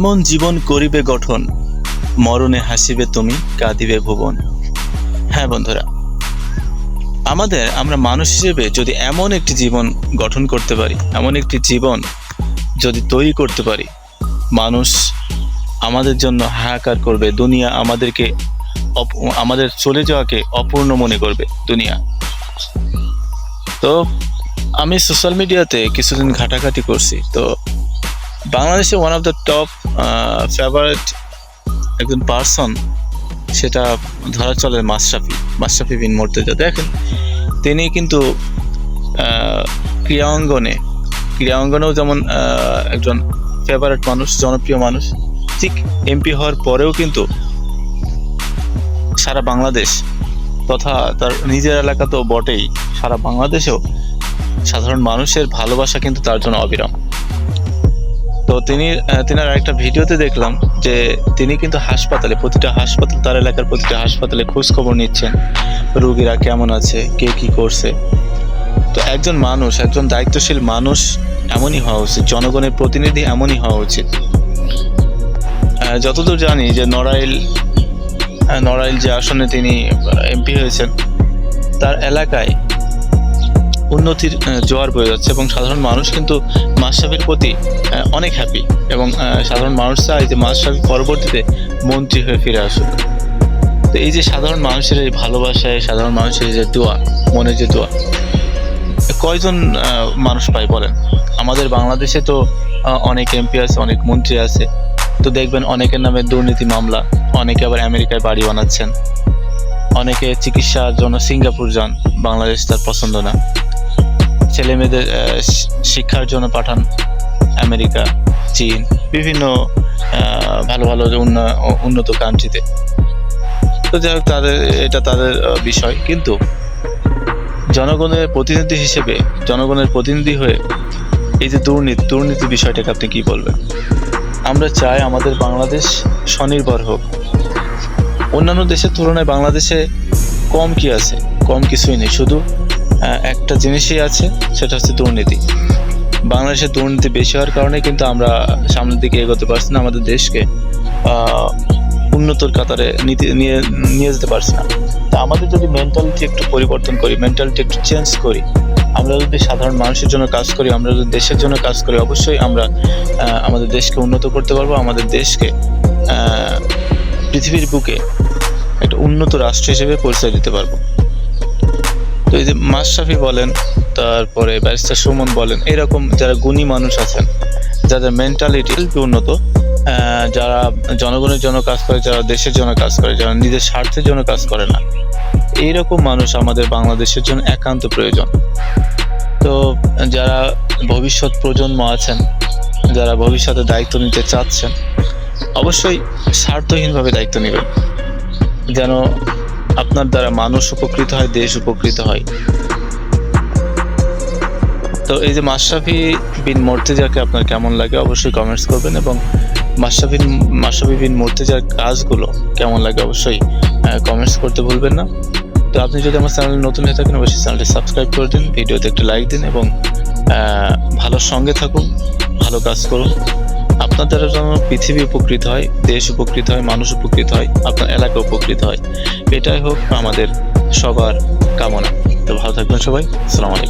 এমন জীবন করিবে গঠন, মরণে হাসিবে তুমি, কাঁদিবে ভুবন। হ্যাঁ বন্ধুরা, আমাদের আমরা মানুষ হিসেবে যদি এমন একটি জীবন গঠন করতে পারি, এমন একটি জীবন যদি তৈরি করতে পারি, মানুষ আমাদের জন্য হাহাকার করবে, দুনিয়া আমাদেরকে আমাদের চলে যাওয়াকে অপূর্ণ মনে করবে, দুনিয়া। তো আমি সোশ্যাল মিডিয়াতে কিছুদিন ঘাটাঘাটি করছি, তো বাংলাদেশে one of the top favourite একজন পার্সন সেটা ধরা চলে মাশরাফি মাশরাফি বিন মর্তেজা। দেখেন তিনি কিন্তু আহ, ক্রীড়াঙ্গনেও যেমন একজন ফেভারেট মানুষ জনপ্রিয় মানুষ ঠিক এমপি হওয়ার পরেও কিন্তু সারা বাংলাদেশ তথা তার নিজের এলাকা তো বটেই সারা বাংলাদেশেও সাধারণ মানুষের ভালোবাসা কিন্তু তার জন্য অবিরাম। তো তিনি তিনার একটা ভিডিওতে দেখলাম যে তিনি কিন্তু হাসপাতালে, প্রতিটা হাসপাতাল, তার এলাকার প্রতিটা হাসপাতালে খোঁজ খবর নিচ্ছেন। রুগীরা কেমন আছে, কে কি করছে? তো একজন মানুষ, একজন দায়িত্বশীল মানুষ এমনই হওয়া উচিত, জনগণের প্রতিনিধি এমনই হওয়া উচিত। যতদূর জানি যে নড়াইল নড়াইল যে আসনে তিনি এমপি হয়েছেন, তার এলাকায় উন্নতির জোয়ার বয়ে যাচ্ছে এবং সাধারণ মানুষ কিন্তু মাশরাফির প্রতি অনেক হ্যাপি এবং সাধারণ মানুষ চায় যে মাশরাফি পরবর্তীতে মন্ত্রী হয়ে ফিরে আসুক। তো এই যে সাধারণ মানুষের এই ভালোবাসায়, সাধারণ মানুষের যে দোয়া মনে যে দোয়া, কয়জন মানুষ পায় বলেন? আমাদের বাংলাদেশে তো অনেক এমপি আছে, অনেক মন্ত্রী আছে। তো দেখবেন অনেকের নামে দুর্নীতি মামলা, অনেকে আবার আমেরিকায় বাড়ি বানাচ্ছেন। অনেকে চিকিৎসার জন্য সিঙ্গাপুর যান, বাংলাদেশ তার পছন্দ না। ছেলে মেয়েদের শিক্ষার জন্য পাঠান আমেরিকা, চীন, বিভিন্ন ভালো ভালো উন্নত কান্ট্রিতে তো। যাই হোক, তাদের, এটা তাদের বিষয়। কিন্তু জনগণের প্রতিনিধি হিসেবে, জনগণের প্রতিনিধি হয়ে এই যে দুর্নীতি দুর্নীতি বিষয়টাকে আপনি কি বলবেন? আমরা চাই আমাদের বাংলাদেশ স্বনির্ভর হোক। অন্যান্য দেশের তুলনায় বাংলাদেশে কম কি আছে? কম কিছুই নেই। শুধু একটা জিনিসই আছে, সেটা হচ্ছে দুর্নীতি। বাংলাদেশে দুর্নীতি বেশি হওয়ার কারণে কিন্তু আমরা সামনের দিকে এগোতে পারছি না, আমাদের দেশকে উন্নতর কাতারে নিতে নিয়ে নিয়ে যেতে পারছি না। তা আমাদের যদি মেন্টালিটি একটু পরিবর্তন করি মেন্টালিটি একটু চেঞ্জ করি, আমরা যদি সাধারণ মানুষের জন্য কাজ করি, আমরা যদি দেশের জন্য কাজ করি, অবশ্যই আমরা আমাদের দেশকে উন্নত করতে পারব, আমাদের দেশকে পৃথিবীর বুকে একটা উন্নত রাষ্ট্র হিসেবে পরিচয় দিতে পারব। তো এই যে মাশরাফি বলেন, তারপরে ব্যারিস্টার সুমন বলেন, এরকম যারা গুণী মানুষ আছেন, যাদের মেন্টালিটি উন্নত যারা জনগণের জন্য কাজ করে, যারা দেশের জন্য কাজ করে, যারা নিজের স্বার্থের জন্য কাজ করে না, এইরকম মানুষ আমাদের বাংলাদেশের জন্য একান্ত প্রয়োজন। তো যারা ভবিষ্যৎ প্রজন্ম আছেন, যারা ভবিষ্যতে দায়িত্ব নিতে চাচ্ছেন, অবশ্যই স্বার্থহীনভাবে দায়িত্ব নেবেন। যেন আপনার দ্বারা মানুষ উপকৃত হয়, দেশ উপকৃত হয়। তো এই যে মাশরাফি বিন মর্তেজাকে আপনার কেমন লাগে অবশ্যই কমেন্টস করবেন এবং মাশরাফি মাশরাফি বিন মর্তেজার কাজগুলো কেমন লাগে অবশ্যই কমেন্টস করতে ভুলবেন না। তো আপনি যদি আমার চ্যানেলে নতুন হয়ে থাকেন, অবশ্যই চ্যানেলটি সাবস্ক্রাইব করে দিন, ভিডিওতে একটু লাইক দিন এবং ভালো সঙ্গে থাকুন, ভালো কাজ করুন। আপনার দ্বারা যেন পৃথিবী উপকৃত হয়, দেশ উপকৃত হয়, মানুষ উপকৃত হয়, আপনার এলাকা উপকৃত হয়, এটাই হোক আমাদের সবার কামনা। তো ভালো থাকবেন সবাই। আসসালামু আলাইকুম।